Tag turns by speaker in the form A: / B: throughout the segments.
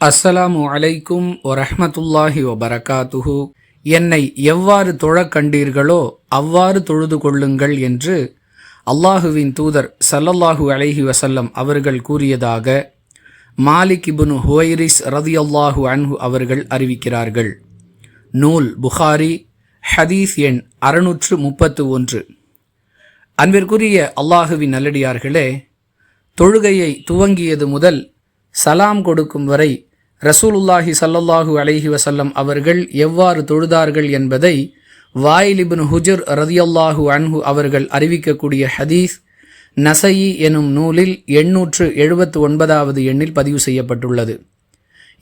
A: அஸ்ஸலாமு அலைக்கும் வரஹ்மத்துல்லாஹி வபரகாத்துஹு. என்னை எவ்வாறு தொழக் கண்டீர்களோ அவ்வாறு தொழுது கொள்ளுங்கள் என்று அல்லாஹுவின் தூதர் சல்லல்லாஹு அலைஹி வசல்லம் அவர்கள் கூறியதாக மாலிக் இபுனு ஹுவைரிஸ் ரதியல்லாஹு அன்ஹு அவர்கள் அறிவிக்கிறார்கள். நூல் புகாரி ஹதீஸ் எண் அறுநூற்று முப்பத்து ஒன்று. அன்பிற்குரிய அல்லாஹுவின் நல்லடியார்களே தொழுகையை துவங்கியது முதல் சலாம் கொடுக்கும் வரை ரசூலுல்லாஹி சல்லல்லாஹு அலைஹி வசல்லம் அவர்கள் எவ்வாறு தொழுதார்கள் என்பதை வாயிலிபின் ஹுஜர் ரதியல்லாஹு அன்ஹு அவர்கள் அறிவிக்கக்கூடிய ஹதீஸ் நசையி எனும் நூலில் எண்ணூற்று எழுபத்து ஒன்பதாவது எண்ணில் பதிவு செய்யப்பட்டுள்ளது.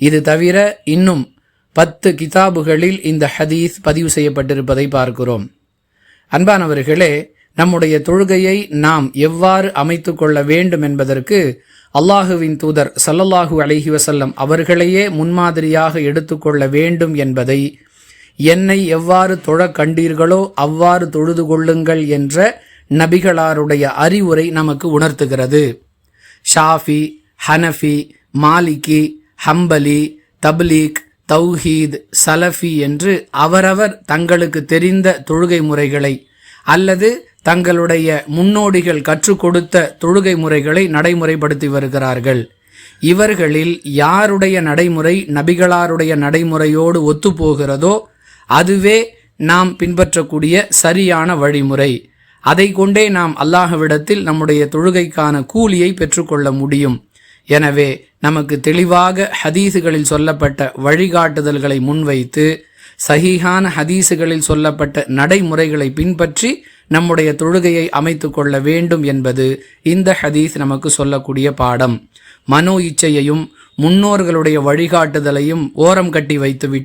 A: இது தவிர இன்னும் பத்து கிதாபுகளில் இந்த ஹதீஸ் பதிவு செய்யப்பட்டிருப்பதை பார்க்கிறோம். அன்பானவர்களே நம்முடைய தொழுகையை நாம் எவ்வாறு அமைத்து கொள்ள வேண்டும் என்பதற்கு அல்லாஹுவின் தூதர் சல்லல்லாஹு அலஹி வசல்லம் அவர்களையே முன்மாதிரியாக எடுத்துக்கொள்ள வேண்டும் என்பதை என்னை எவ்வாறு தொழக் கண்டீர்களோ அவ்வாறு தொழுது கொள்ளுங்கள் என்ற நபிகளாருடைய அறிவுரை நமக்கு உணர்த்துகிறது. ஷாஃபி ஹனஃபி மாலிகி ஹம்பலி தப்லீக் தௌஹீத் சலஃபி என்று அவரவர் தங்களுக்கு தெரிந்த தொழுகை முறைகளை அல்லது தங்களுடைய முன்னோடிகள் கற்றுக் கொடுத்த தொழுகை முறைகளை நடைமுறைப்படுத்தி வருகிறார்கள். இவர்களில் யாருடைய நடைமுறை நபிகளாருடைய நடைமுறையோடு ஒத்துப்போகிறதோ அதுவே நாம் பின்பற்றக்கூடிய சரியான வழிமுறை. அதை கொண்டே நாம் அல்லாஹ்விடத்தில் நம்முடைய தொழுகைக்கான கூலியை பெற்றுக்கொள்ள முடியும். எனவே நமக்கு தெளிவாக ஹதீஸுகளில் சொல்லப்பட்ட வழிகாட்டுதல்களை முன்வைத்து சஹீஹான ஹதீஸுகளில் சொல்லப்பட்ட நடைமுறைகளை பின்பற்றி நம்முடைய தொழுகையை அமைத்து கொள்ள வேண்டும் என்பது இந்த ஹதீஸ் நமக்கு சொல்லக்கூடிய பாடம். மனோ இச்சையையும் முன்னோர்களுடைய வழிகாட்டுதலையும் ஓரம் கட்டி வைத்துவிட்டு